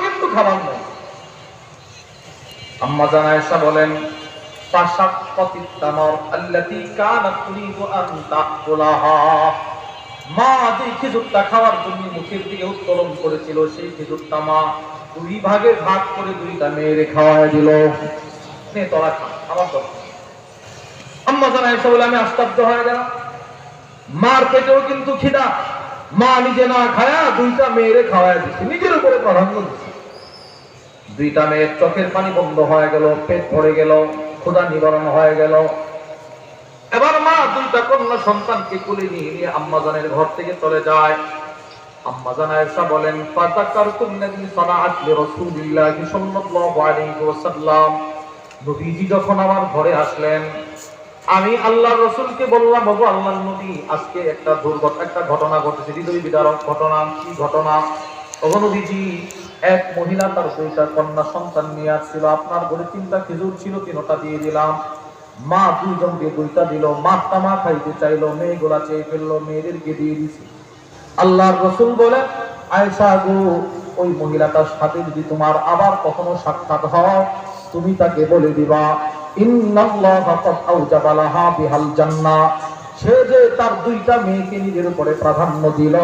কিন্তু খাবার আম্মা জানা এসা বলেন খাওয়ার জন্য মুখের দিকে উত্তোলন করেছিল, সেই দুই ভাগে ভাগ করে দিল। বলে, আমি আশ্চর্য হয়ে গেলাম। মার পেটেও কিন্তু খিদা মা নিজে না খায়া দুইটা মেয়েরে খাওয়ায় দিচ্ছে নিজের উপরে প্রাধান্য দিচ্ছে দুইটা মেয়ের চোখের পানি বন্ধ হয়ে গেল, পেট ভরে গেল, ক্ষুধা নিবারণ হয়ে গেল। এবার মা দুইটা কন্যা সন্তানকে কুলে নিয়ে নিয়ে আম্মাজানের ঘর থেকে চলে যায়। আম্মাজান আয়েশা বলেন, ফাযাকারতুম নাবী সালাত লিরাসূলিল্লাহি সাল্লাল্লাহু নবীজি যখন আমার ঘরে আসলেন আমি আল্লাহ রসুলকে বললাম বাবু আল্লাহ নবী, আজকে একটা দুর্ঘটনা একটা ঘটনা ঘটেছে হৃদয় বিদারক ঘটনা, কি ঘটনা? তখন এক মহিলা তার দুইটা কন্যা সন্তান নিয়ে আসছিল, আপনার ঘরে তিনটা খেজুর ছিল, তিনটা দিয়ে দিলাম। মা দুইজনকে দুইটা দিল, মা তামা খাইতে চাইলো, মেয়েগুলা চেয়ে ফেলল, মেয়েদেরকে দিয়ে দিছি। আল্লাহর রসুল বলে আয়সা গো, ওই মহিলাটার সাথে যদি তোমার আবার কখনো সাক্ষাৎ হয়, তুমি তাকে বলে দিবা। সে যে তার দুইটা মেয়েকে নিজের উপরে প্রাধান্য দিল,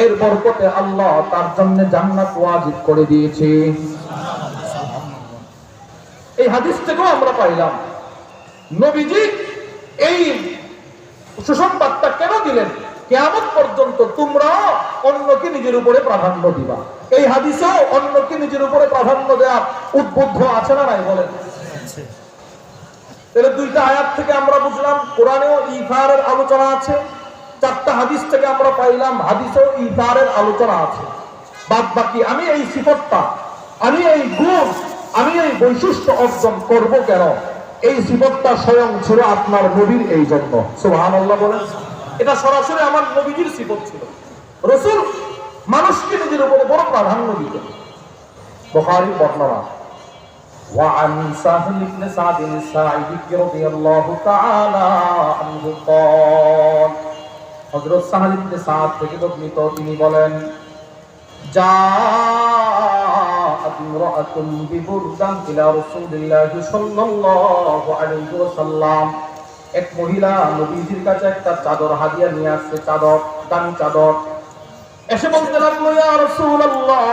এর বরকতে আল্লাহ তার জন্য জান্নাত ওয়াজিব করে দিয়েছে। এই হাদিস থেকেও আমরা পাইলাম, নবীজি এই সুসংবাদটা কেন দিলেন? কেমন পর্যন্ত তোমরা অন্যকে নিজের উপরে প্রাধান্য দিবা। এই হাদিসেও অন্যকে নিজের উপরে প্রাধান্য দেওয়া উদ্বুদ্ধ আছে না নাই বলেন? তাহলে দুইটা আয়াত থেকে আমরা বুঝলাম, কোরআনেও ইফারের আলোচনা আছে, চারটা হাদিস থেকে আমরা পাইলাম, হাদিসেও ইফারের আলোচনা আছে। বাদ বাকি আমি এই সিফতটা, আমি এই গুণ, আমি এই বৈশিষ্ট্য অর্জন করব কেন? এই সিফতটা স্বয়ং ছিল আপনার নবীর এই জন্য। সুবহানাল্লাহ বলেন। এটা সরাসরি আমার নবীজির সিফত ছিল। রসুল মানুষকে নিজের উপরে বড় প্রাধান্য দিত বুখারী বর্ণনা। وعن سهل بن سعد الساعدي رضي الله تعالى عنه قال হযরত সাহল ইবনে সাদ থেকে বর্ণিত তিনি বলেন جاءت امرأة ببردة إلى رسول الله صلى الله عليه وسلم এক মহিলা নবীজির কাছে একটা চাদর হাদিয়া নিয়ে আসছে চাদর দামি চাদর এসে বলতে লাগলো ইয়া রাসূলুল্লাহ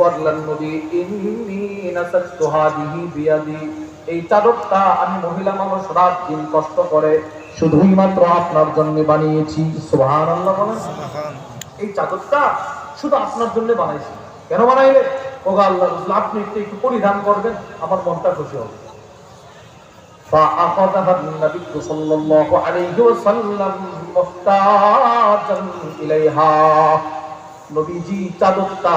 ওগরলান নবী ইন্নী নাসাতু হাদিহি বিয়াদি এই চাদরটা আমি মহিলা মানুষ রাত দিন কষ্ট করে শুধুই মাত্র আপনার জন্য বানিয়েছি সুবহানাল্লাহ বলেন এই চাদরটা শুধু আপনার জন্য বানাইছি কেন বানাইলে ওগা আল্লাহ রাসূল আপনি একটু একটু পরিধান করবেন আমার মনটা খুশি হবে فأخذها النبي صلى الله عليه وسلم محتاجا إليها নবীজি চাদরটা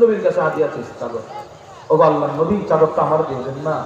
নবীর কাছে হাতিয়া চেয়েছে চাদর। ও আল্লাহর নবী চাদরটা আমার দিয়েছেন না।